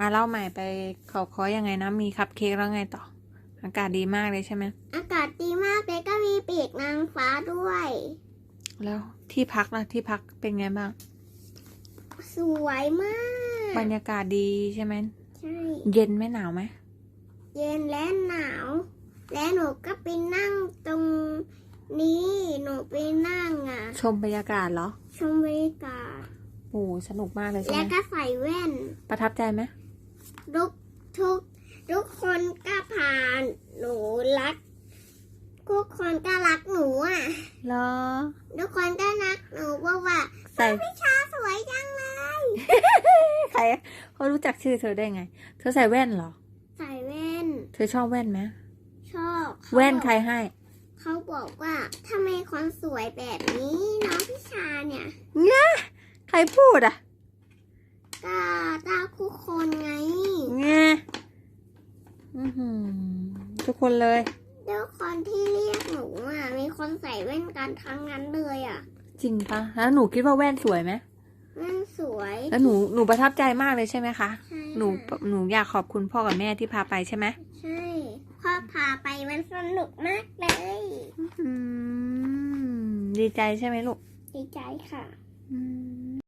อะเล่าใหม่ไปเขาคอยังไงนะ มีคัพเค้กแล้วไงต่อ อากาศดีมากเลยใช่ไหมอากาศดีมากเลยก็มีปีกนางฟ้าด้วย แล้วที่พักล่ะที่พักเป็นไงบ้าง สวยมาก บรรยากาศดีใช่ไหมใช่ เย็นไหมหนาวไหมเย็นและหนาว และหนูก็ไปนั่งตรงนี้หนูไปนั่งอะ ชมบรรยากาศเหรอ ชมบรรยากาศ โอ้สนุกมากเลยใช่และไหมก็ใส่แว่น ประทับใจไหม ทุกทุกทุกคนก็ผ่านหนูรัก ทุกคนก็รักหนูอะเหรอ ทุกคนก็รักหนูเพราะว่าใส่พี่ชาสวยจังเลย ใครเขารู้จักชื่อเธอได้ไง เธอใส่แว่นเหรอ ใส่แว่น เธอชอบแว่นไหมชอบเขาแว่นบอกใครให้ เขาบอกว่าทำไมคนสวยแบบนี้น้องพี่ชาเนี่ย ใครพูดอะ ก็เจ้าคู่คนไงไงอื้อหือ ทุกคนเลย แล้วคนที่เรียกหนูอะ มีคนใส่แว่นกันทั้งนั้นเลยอะ จริงปะแล้วหนูคิดว่าแว่นสวยไหมแว่นสวย แล้วหนูหนูประทับใจมากเลยใช่ไหมคะใช่หนูค่ะหนูอยากขอบคุณพ่อกับแม่ที่พาไปใช่ไหมใช่ พ่อพาไปมันสนุกมากเลยอืมดีใจใช่ไหมลูก ดีใจค่ะอืม